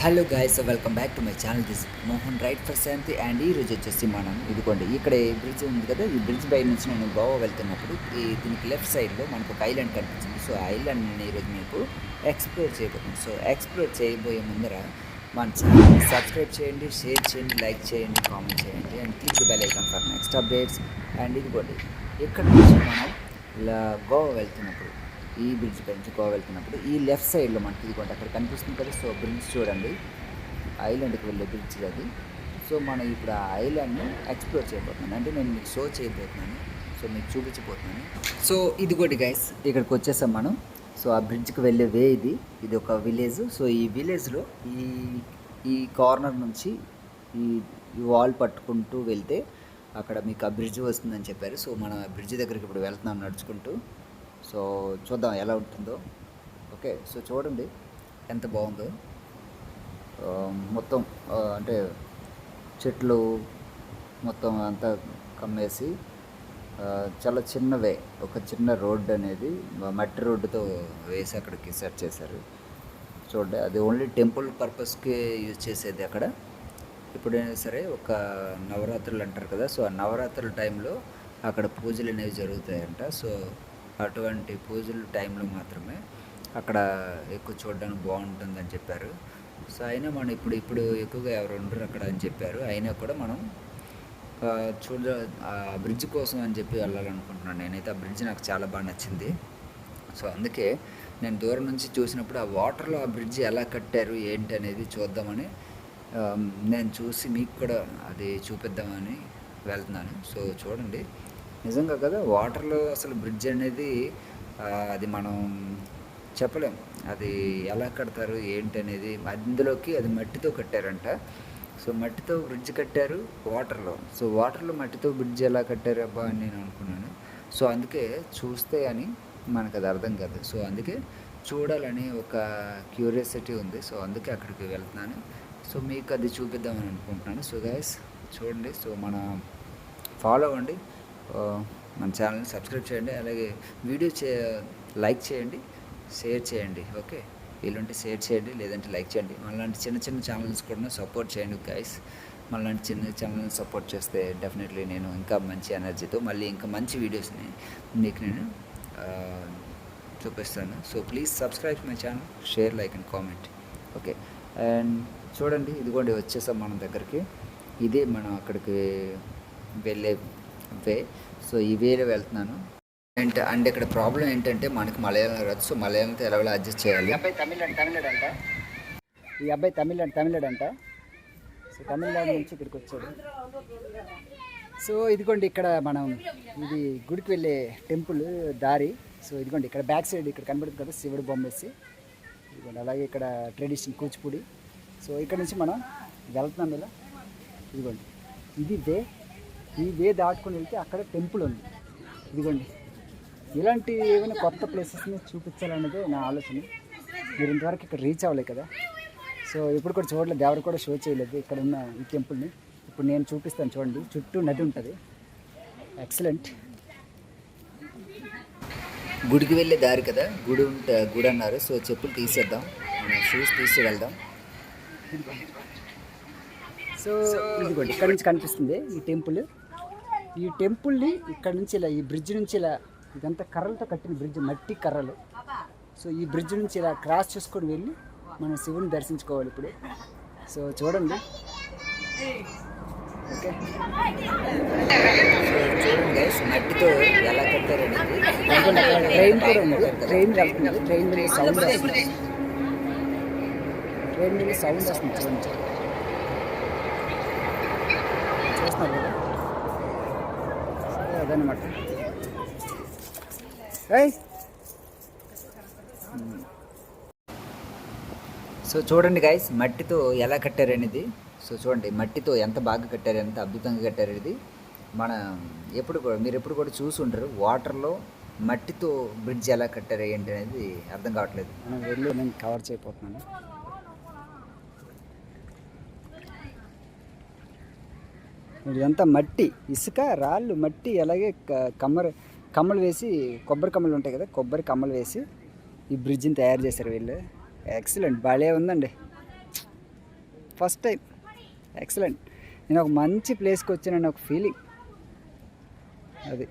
Hello guys welcome back to my channel this Mohan ride for Shanti and ఈ రోజు వచ్చేసి మనం ఇదిగోండి ఇక్కడ బ్రిడ్జ్ ఉంది కదా ఈ బ్రిడ్జ్ బై నుంచి నేను గోవా వెళ్తున్నప్పుడు ఈ దీనికి లెఫ్ట్ సైడ్లో మనకు ఒక ఐలాండ్ కనిపించింది సో ఆ ఐలాండ్ నేను ఈరోజు మీకు ఎక్స్ప్లోర్ చేయబోతున్నాను సో ఎక్స్ప్లోర్ చేయబోయే ముందర మన ఛానల్ సబ్స్క్రైబ్ చేయండి షేర్ చేయండి లైక్ చేయండి కామెంట్ చేయండి and click bell icon for next updates and ఇదిగోండి ఇక్కడ నుంచి మనం గోవా వెళ్తున్నప్పుడు ఈ బ్రిడ్జ్ పై నుంచి గోవా వెళ్తున్నప్పుడు ఈ లెఫ్ట్ సైడ్లో మనకి ఇదిగోండి అక్కడ కనిపిస్తుంది కదా? సో బ్రిడ్జ్ చూడండి. ఐలాండ్కి వెళ్ళే బ్రిడ్జ్ అది. సో మనం ఇప్పుడు ఆ ఐలాండ్ని ఎక్స్ప్లోర్ చేయబోతున్నాను. అంటే నేను మీకు షో చేయబోతున్నాను. సో మీకు చూపించబోతున్నాను. సో ఇదిగోటి గైస్ ఇక్కడికి వచ్చేసాం మనం. సో ఆ బ్రిడ్జ్కి వెళ్ళే వే ఇది. ఇది ఒక విలేజ్ సో ఈ విలేజ్లో ఈ ఈ కార్నర్ నుంచి ఈ ఈ వాల్ పట్టుకుంటూ వెళ్తే అక్కడ మీకు ఆ బ్రిడ్జ్ వస్తుందని చెప్పారు. సో మనం ఆ బ్రిడ్జ్ దగ్గరికి ఇప్పుడు వెళ్తున్నాం నడుచుకుంటూ. సో చూద్దాం ఎలా ఉంటుందో. ఓకే సో చూడండి ఎంత బాగుందో. మొత్తం అంటే చెట్లు మొత్తం అంతా కమ్మేసి చాలా చిన్నవే. ఒక చిన్న రోడ్డు అనేది మట్టి రోడ్డుతో వేసి అక్కడికి సెట్ చేశారు. చూడండి అది ఓన్లీ టెంపుల్ పర్పస్కి యూజ్ చేసేది అక్కడ. ఎప్పుడైనా సరే ఒక నవరాత్రులు అంటారు కదా సో ఆ నవరాత్రుల టైంలో అక్కడ పూజలు అనేవి జరుగుతాయంట. సో అటువంటి పూజల టైంలో మాత్రమే అక్కడ ఎక్కువ చూడడానికి బాగుంటుందని చెప్పారు. సో అయినా మనం ఇప్పుడు ఇప్పుడు ఎక్కువగా ఎవరు ఉండరు అక్కడ అని చెప్పారు. అయినా కూడా మనం చూడ ఆ బ్రిడ్జ్ కోసం అని చెప్పి వెళ్ళాలనుకుంటున్నాను. నేనైతే ఆ బ్రిడ్జ్ నాకు చాలా బాగా నచ్చింది. సో అందుకే నేను దూరం నుంచి చూసినప్పుడు ఆ వాటర్లో ఆ బ్రిడ్జ్ ఎలా కట్టారు ఏంటి అనేది చూద్దామని నేను చూసి మీకు కూడా అది చూపిద్దామని వెళ్తున్నాను. సో చూడండి. నిజంగా కదా వాటర్లో అసలు బ్రిడ్జ్ అనేది అది మనం చెప్పలేం. అది ఎలా కడతారు ఏంటి అనేది అందులోకి అది మట్టితో కట్టారంట. సో మట్టితో బ్రిడ్జ్ కట్టారు వాటర్లో. సో వాటర్లో మట్టితో బ్రిడ్జ్ ఎలా కట్టారు అబ్బా అని నేను అనుకున్నాను. సో అందుకే చూస్తే అని మనకు అది అర్థం కాదు. సో అందుకే చూడాలని ఒక క్యూరియాసిటీ ఉంది. సో అందుకే అక్కడికి వెళ్తున్నాను. సో మీకు అది చూపిద్దామని అనుకుంటున్నాను. సో గైస్ చూడండి. సో మన ఫాలో అవ్వండి. మన ఛానల్ని సబ్స్క్రైబ్ చేయండి. అలాగే వీడియో చే లైక్ చేయండి షేర్ చేయండి ఓకే? వీలుంటే షేర్ చేయండి లేదంటే లైక్ చేయండి. మనలాంటి చిన్న చిన్న ఛానల్స్ కూడా సపోర్ట్ చేయండి గైస్. మనలాంటి చిన్న ఛానల్ని సపోర్ట్ చేస్తే డెఫినెట్లీ నేను ఇంకా మంచి ఎనర్జీతో మళ్ళీ ఇంకా మంచి వీడియోస్ని మీకు నేను చూపిస్తాను. So please subscribe my channel share like and comment okay? And చూడండి ఇదిగోండి వచ్చేసాం మన దగ్గరికి. ఇదే మనం అక్కడికి వెళ్ళే వే. సో ఈ వేలో వెళ్తున్నాను. అండ్ అండ్ ఇక్కడ ప్రాబ్లం ఏంటంటే మనకి మలయాళం రాదు. సో మలయాళంతో ఎలా అడ్జస్ట్ చేయాలి. అబ్బాయి తమిళ తమిళనాడు అంట ఈ అబ్బాయి తమిళ తమిళనాడు అంట సో తమిళనాడు నుంచి ఇక్కడికి వచ్చాడు. సో ఇదిగోండి ఇక్కడ మనం ఇది గుడికి వెళ్ళే టెంపుల్ దారి. సో ఇదిగోండి ఇక్కడ బ్యాక్ సైడ్ ఇక్కడ కనబడుతుంది కదా శివుడు బొమ్మ వేసి. ఇదిగోండి అలాగే ఇక్కడ ట్రెడిషన్ కూచిపూడి. సో ఇక్కడ నుంచి మనం వెళ్తున్నాం ఇలా ఇదిగోండి. ఇది వే. ఈ వే దాటుకొని వెళ్తే అక్కడ టెంపుల్ ఉంది. ఇదిగోండి. ఇలాంటి ఏమైనా కొత్త ప్లేసెస్ని చూపించాలనేదే నా ఆలోచన. మీరు ఇంతవరకు ఇక్కడ రీచ్ అవ్వలేదు కదా. సో ఇప్పుడు కూడా చూడలేదు. ఎవరు కూడా షో చేయలేదు. ఇక్కడ ఉన్న ఈ టెంపుల్ని ఇప్పుడు నేను చూపిస్తాను చూడండి. చుట్టూ నది ఉంటుంది. ఎక్సలెంట్ గుడికి వెళ్ళే దారి కదా. గుడి ఉంటే గుడి అన్నారు. సో చెప్పులు తీసేద్దాం. షూస్ తీసి వెళ్దాం. సో ఇదిగోండి ఇక్కడ నుంచి కనిపిస్తుంది ఈ టెంపుల్. ఈ టెంపుల్ని ఇక్కడ నుంచి ఇలా ఈ బ్రిడ్జ్ నుంచి ఇలా ఇదంతా కర్రలతో కట్టిన బ్రిడ్జ్ మట్టి కర్రలు. సో ఈ బ్రిడ్జ్ నుంచి ఇలా క్రాస్ చేసుకొని వెళ్ళి మనం శివుని దర్శించుకోవాలి ఇప్పుడు. సో చూడండి. ఓకే. చూడండి గైస్ మట్టితో ఎలా కట్టారనేది. ట్రైన్ కూడా ఉంది. ట్రైన్ వెళ్తుంది. ట్రైన్ మీద సౌండ్ వస్తుంది. ట్రైన్ మీద సౌండ్ వస్తుంది చూడండి. చూస్తున్నారు కదా సో అదనమాట సో చూడండి గైస్ మట్టితో ఎలా కట్టారు అనేది సో చూడండి మట్టితో ఎంత బాగా కట్టారు ఎంత అద్భుతంగా కట్టారు అనేది మన ఎప్పుడు కూడా మీరు ఎప్పుడు కూడా చూసి ఉంటారు వాటర్లో మట్టితో బ్రిడ్జ్ ఎలా కట్టారు ఏంటి అనేది అర్థం కావట్లేదు. మనం వెళ్ళి నేను కవర్ చేయబోతున్నాను. ఇదంతా మట్టి ఇసుక రాళ్ళు మట్టి అలాగే కమ్మర కమ్మలు వేసి కొబ్బరి కమ్మలు ఉంటాయి కదా కొబ్బరి కమ్మలు వేసి ఈ బ్రిడ్జిని తయారు చేశారు వీళ్ళు. ఎక్సలెంట్ భలే ఉందండి. ఫస్ట్ టైం ఎక్సలెంట్ నేను ఒక మంచి ప్లేస్కి వచ్చానని ఒక ఫీలింగ్ అది.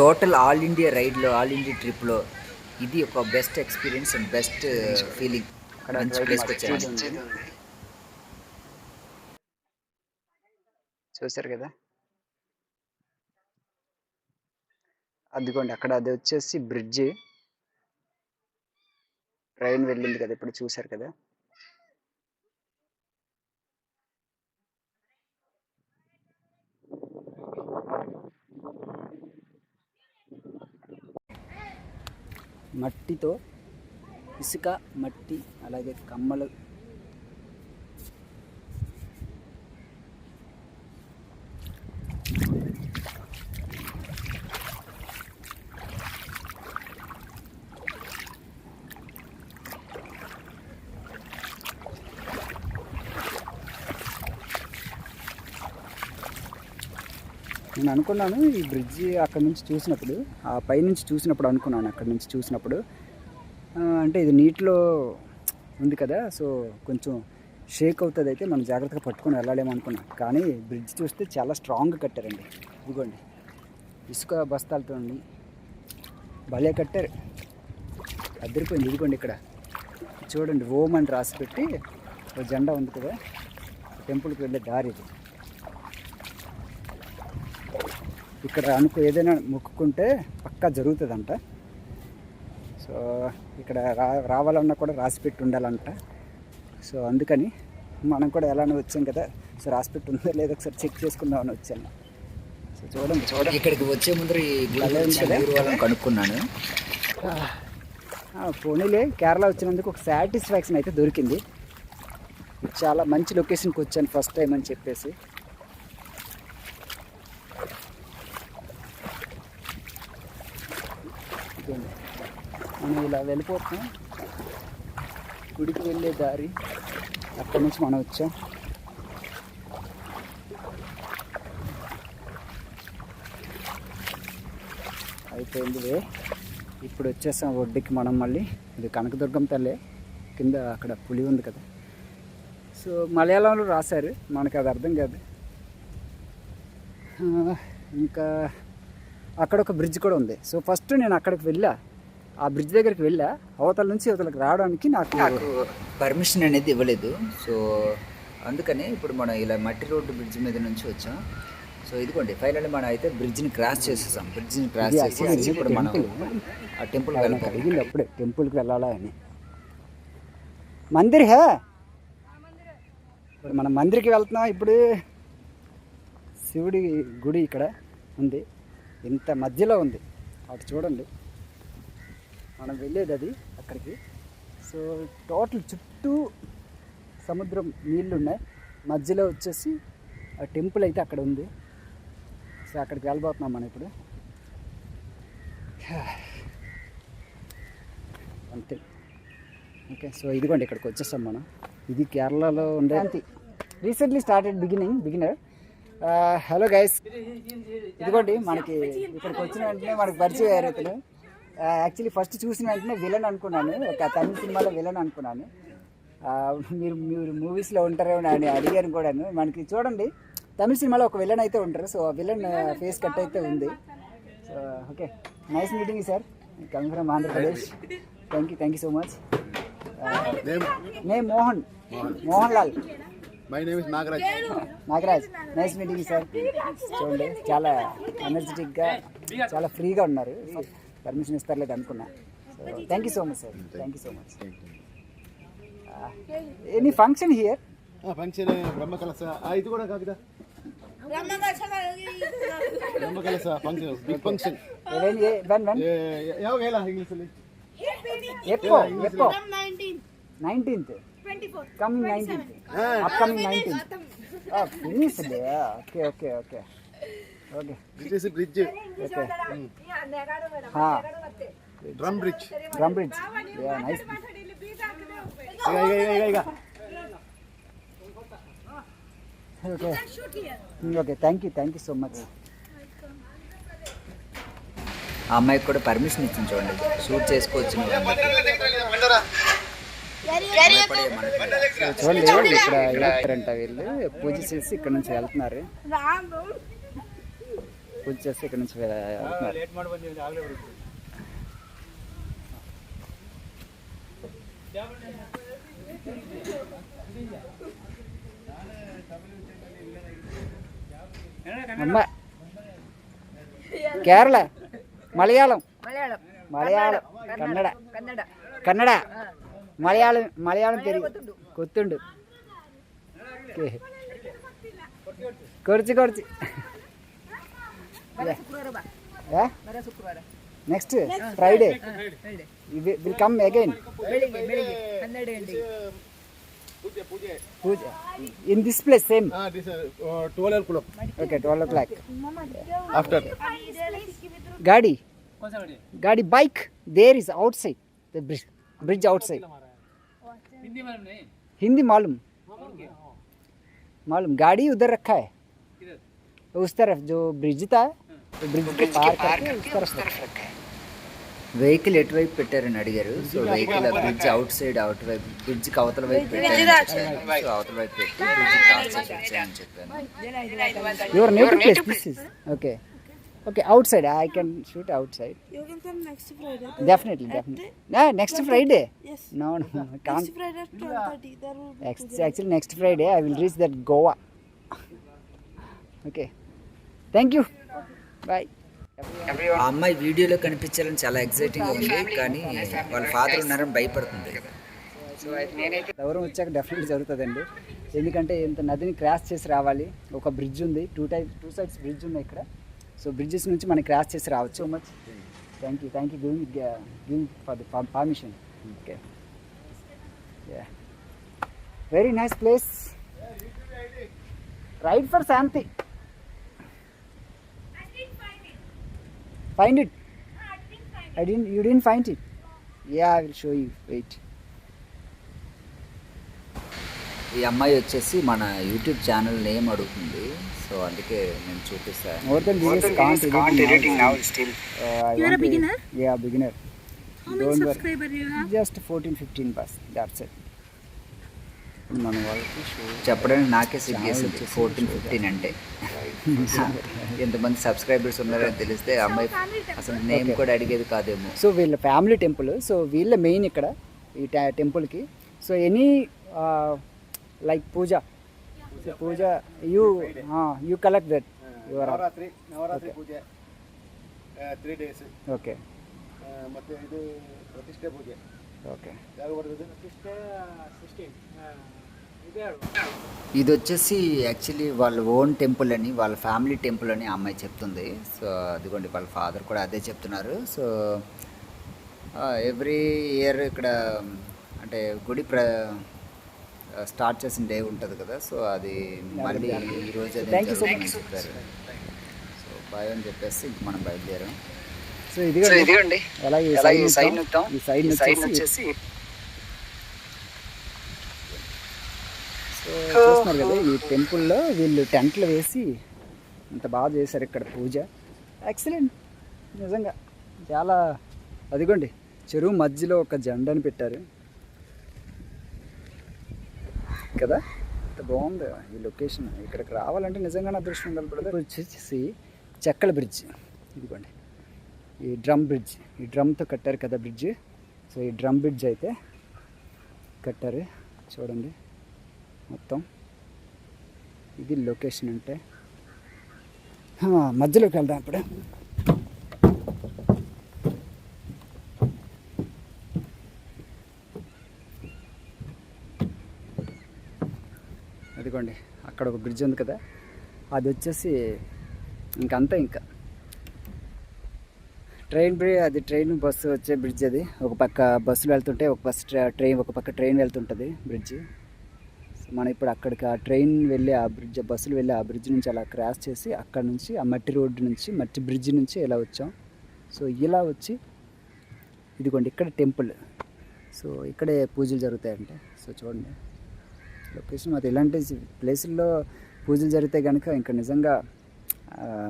టోటల్ ఆల్ ఇండియా రైడ్లో ఆల్ ఇండియా ట్రిప్లో ఇది ఒక best experience and best feeling అక్కడ మంచి ప్లేస్కి వచ్చాను చూసారు చూశారు కదా? అదిగోండి అక్కడ అది వచ్చేసి బ్రిడ్జ్. ట్రైన్ వెళ్ళింది కదా ఇప్పుడు చూశారు కదా? మట్టితో ఇసుక మట్టి అలాగే కమ్మలు నేను అనుకున్నాను ఈ బ్రిడ్జి అక్కడ నుంచి చూసినప్పుడు ఆ పైనుంచి చూసినప్పుడు అనుకున్నాను అక్కడ నుంచి చూసినప్పుడు. అంటే ఇది నీటిలో ఉంది కదా సో కొంచెం షేక్ అవుతుంది అయితే మనం జాగ్రత్తగా పట్టుకొని వెళ్ళాలేమో అనుకున్నాం. కానీ బ్రిడ్జ్ చూస్తే చాలా స్ట్రాంగ్గా కట్టారండి. ఇదిగోండి. ఇసుక బస్తాలతో భలే కట్టారు. అద్దరిపోయింది. ఇదిగోండి ఇక్కడ. చూడండి ఓం అని రాసి పెట్టి ఒక జెండా ఉంది కదా టెంపుల్కి వెళ్ళే దారి ఇది. ఇక్కడ అనుకో ఏదైనా మొక్కుకుంటే పక్కా జరుగుతుందంట. సో ఇక్కడ రా రావాలన్నా కూడా రాసి పెట్టి ఉండాలంట. సో అందుకని మనం కూడా ఎలానో వచ్చాం కదా. సో రాసి పెట్టి ఉందో లేదో ఒకసారి చెక్ చేసుకుందామని వచ్చాను. సో చూడండి చూడండి. ఇక్కడికి వచ్చే? ఊరు వాళ్ళని కనుక్కున్నాను. పోనీలే కేరళ వచ్చినందుకు ఒక సాటిస్ఫాక్షన్ అయితే దొరికింది. చాలా మంచి లొకేషన్కి వచ్చాను ఫస్ట్ టైం అని చెప్పేసి. ఇదిగోండి. మనం ఇలా వెళ్ళిపోతాం. గుడికి వెళ్ళే దారి అక్కడి నుంచి మనం వచ్చాం. అయిపోయింది వే. ఇప్పుడు వచ్చేసాం ఒడ్డుకి మనం మళ్ళీ. ఇది కనకదుర్గం తల్లే. కింద అక్కడ పులి ఉంది కదా. సో మలయాళంలో రాశారు. మనకు అది అర్థం కాదు. ఇంకా అక్కడ ఒక బ్రిడ్జ్ కూడా ఉంది. సో ఫస్ట్ నేను అక్కడికి వెళ్ళా. ఆ బ్రిడ్జ్ దగ్గరికి వెళ్ళా. అవతల నుంచి అవతలకి రావడానికి నాకు నాకు పర్మిషన్ అనేది ఇవ్వలేదు. సో అందుకని ఇప్పుడు మనం ఇలా మట్టి రోడ్డు బ్రిడ్జ్ మీద నుంచి వచ్చాం. సో ఇదిగోండి ఫైనల్ మనం అయితే బ్రిడ్జ్ని క్రాస్ చేసేసాం. బ్రిడ్జ్ని క్రాస్ చేసి ఇప్పుడు మనం. ఆ టెంపుల్ అడిగింది అప్పుడే టెంపుల్కి వెళ్ళాలా అని. మందిర్ హే? ఇప్పుడు మనం మందిర్కి వెళ్తున్నాం. ఇప్పుడు శివుడి గుడి ఇక్కడ ఉంది. ఇంత మధ్యలో ఉంది. అటు చూడండి. మనం వెళ్ళేది అది అక్కడికి. సో టోటల్ చుట్టూ సముద్రం నీళ్ళు ఉన్నాయి మధ్యలో వచ్చేసి ఆ టెంపుల్ అయితే అక్కడ ఉంది. సో అక్కడికి వెళ్ళబోతున్నాం మనం ఇప్పుడు. అంతే. ఓకే సో ఇదిగోండి ఇక్కడికి వచ్చేస్తాం మనం. ఇది కేరళలో ఉండే recently started beginning beginner hello guys. ఇదిగోండి మనకి ఇక్కడికి వచ్చిన వెంటనే మనకి పరిచయం అయ్యారు ఇతను. యాక్చువల్లీ ఫస్ట్ చూసిన వెంటనే విలన్ అనుకున్నాను. ఒక తమిళ సినిమాలో విలన్ అనుకున్నాను. మీరు మీరు మూవీస్లో ఉంటారేమో అని అడిగాను కూడాను. మనకి చూడండి తమిళ సినిమాలో ఒక విలన్ అయితే ఉంటారు. సో ఆ విలన్ ఫేస్ కట్ అయితే ఉంది. So okay nice meeting sir coming from Andhra Pradesh thank you thank you so much name Mohan Mohan Lal my name is Nagaraj Nagaraj nice meeting sir చూడండి చాలా ఎనర్జెటిక్గా చాలా ఫ్రీగా ఉన్నారు permission ఇస్తారలేదు అనుకున్నా so thank you so much sir thank you so much any function here function Brahma Kalasha ఆ, ఇది కూడా కాకిదా Brahma Kalasha function big function when when when ಯಾವ ಹೇಳ ಇಂಗ್ಲೀಷಲ್ಲಿ ఎప్పో ఎప్పో nineteenth coming nineteen upcoming nineteen finish okay okay okay okay bridge okay drum bridge drum bridge nice okay okay thank you thank you so much ఆ అమ్మాయికి కూడా permission ఇచ్చింది చూడండి. Shoot చేసుకోవచ్చు. చూడండి చూడండి ఇక్కడ వెళ్తారంట వీళ్ళు పూజ చేసి ఇక్కడ నుంచి వెళ్తున్నారు పూజ చేసి ఇక్కడ నుంచి వె- వెళ్తున్నారు అమ్మ కేరళ మలయాళం మలయాళం మలయాళం కన్నడ मलयालम फ्राइडे गाड़ी गाड़ी bike there is outside the bridge bridge outside o'clock. Okay twelve o'clock After. గాడి గాడి bike there is outside the bridge bridge outside Hindi मालूम मालूम गाड़ी उधर रखा है उस तरफ जो ब्रिज था तो ब्रिज के पार करके उस तरफ रखा है వెహికల్ ఎటువైపు పెట్టారని అడిగారు so vehicle bridge outside out వైపు బ్రిడ్జ్ కి అవతల వైపు పెట్టారు సో అవతల వైపు పెట్టి బ్రిడ్జ్ కాల్ చేయని చెప్పాను your native place this is okay okay outside I can shoot outside definitely definitely next Friday actually next Friday I will reach that Goa okay thank you bye ఆ అమ్మాయి వీడియోలో కనిపించాలని చాలా exciting ఉంది కానీ వాళ్ళ father ఉన్నారని భయపడుతుంది. ఎవరం వచ్చాక డెఫినెట్లీ జరుగుతుందండి. ఎందుకంటే ఇంత నదిని క్రాస్ చేసి రావాలి. ఒక బ్రిడ్జ్ ఉంది. Two type two sides bridge ఉన్నాయి ఇక్కడ. సో బ్రిడ్జెస్ నుంచి మనం క్రాస్ చేసి రావచ్చు. So much thank you thank you giving giving for the permission okay very nice place ride for Shanti find it I didn't you didn't find it yeah I will show you wait ఈ అమ్మాయి వచ్చేసి మన YouTube channel name అడుగుతుంది. So అందుకే నేను చూపిస్తాను. Just 14 15 bus that's it మన చెప్పడానికి నాకే సిగ్గేసింది ఫోర్టీన్ ఫిఫ్టీన్ అంటే. ఎంతమంది సబ్స్క్రైబర్స్ ఉన్నారని తెలిస్తే అమ్మాయి అసలు నేమ్ కూడా అడిగేది కాదేమో. సో వీళ్ళ ఫ్యామిలీ టెంపుల్ సో వీళ్ళ మెయిన్ ఇక్కడ ఈ టెంపుల్కి so any like puja so puja you you collect that your Navaratri Navaratri puja three days okay ಮತ್ತೆ ಇದು ಪ್ರತಿಷ್ಠೆ ಪೂಜೆ ఓకే ಯಾವಾಗ ಬರ್ತದೆ ఇది వచ్చేసి యాక్చువల్లీ వాళ్ళ ఓన్ టెంపుల్ అని వాళ్ళ ఫ్యామిలీ టెంపుల్ అని ఆ అమ్మాయి చెప్తుంది సో అదిగోండి వాళ్ళ ఫాదర్ కూడా అదే చెప్తున్నారు సో ఎవ్రీ ఇయర్ ఇక్కడ అంటే గుడి ప్ర స్టార్ట్ చేసిన డే ఉంటుంది కదా సో అది మళ్ళీ ఈరోజు చెప్పారు సో బాయ్ అని చెప్పేసి ఇంక మనం బయలుదేరాం. సో ఇదిగోండి. ఎలా ఈ సైడ్ ఈ సైడ్ వచ్చేసి సో చూస్తున్నారు కదా ఈ టెంపుల్లో వీళ్ళు టెంట్లు వేసి ఇంత బాగా చేశారు ఇక్కడ పూజ. ఎక్సలెంట్ నిజంగా చాలా అదిగోండి చెరువు మధ్యలో ఒక జెండాని పెట్టారు. కదా? ఎంత బాగుంది ఈ లొకేషన్. ఇక్కడికి రావాలంటే నిజంగానే అదృష్టం ఉండాలి వచ్చేసి చెక్కల బ్రిడ్జ్. ఇదిగోండి. ఈ డ్రమ్ బ్రిడ్జ్. ఈ డ్రమ్తో కట్టారు కదా బ్రిడ్జ్. సో ఈ డ్రమ్ బ్రిడ్జ్ అయితే కట్టారు. చూడండి. మొత్తం. ఇది లొకేషన్ అంటే. మధ్యలోకి వెళ్దాం ఇప్పుడు. అదిగోండి అక్కడ ఒక బ్రిడ్జ్ ఉంది కదా అది వచ్చేసి ఇంకంతా ఇంకా. ట్రైన్ బ్రి అది ట్రైన్ బస్సు వచ్చే బ్రిడ్జ్ అది. ఒక పక్క బస్సులు వెళ్తుంటే ఒక బస్ ట్రైన్ ఒక పక్క ట్రైన్ వెళ్తుంటుంది బ్రిడ్జ్ మనం ఇప్పుడు అక్కడికి ఆ ట్రైన్ వెళ్ళి ఆ బ్రిడ్జ్ బస్సులు వెళ్ళి ఆ బ్రిడ్జ్ నుంచి అలా క్రాస్ చేసి అక్కడ నుంచి ఆ మట్టి రోడ్డు నుంచి మట్టి బ్రిడ్జ్ నుంచి ఇలా వచ్చాం. సో ఇలా వచ్చి ఇదిగోండి ఇక్కడ టెంపుల్ సో ఇక్కడే పూజలు జరుగుతాయంటే. సో చూడండి. లొకేషన్ మరి ఇలాంటి ప్లేసుల్లో పూజలు జరిగితే కనుక ఇంకా నిజంగా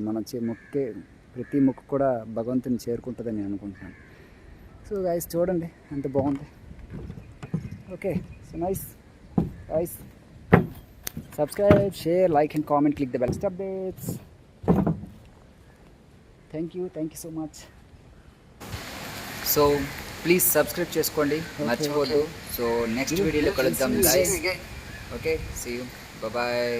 మనం చే మొక్కే ప్రతి మొక్కు కూడా భగవంతుని చేరుకుంటుందని నేను అనుకుంటున్నాను సో గైస్ చూడండి ఎంత బాగుంది so nice. Guys, subscribe, share, like, and comment. Click the bell to updates. Thank you, thank you so much. So please subscribe చేసుకోండి మర్చిపోద్దు సో నెక్స్ట్ వీడియోలో కలుద్దాం guys okay see you bye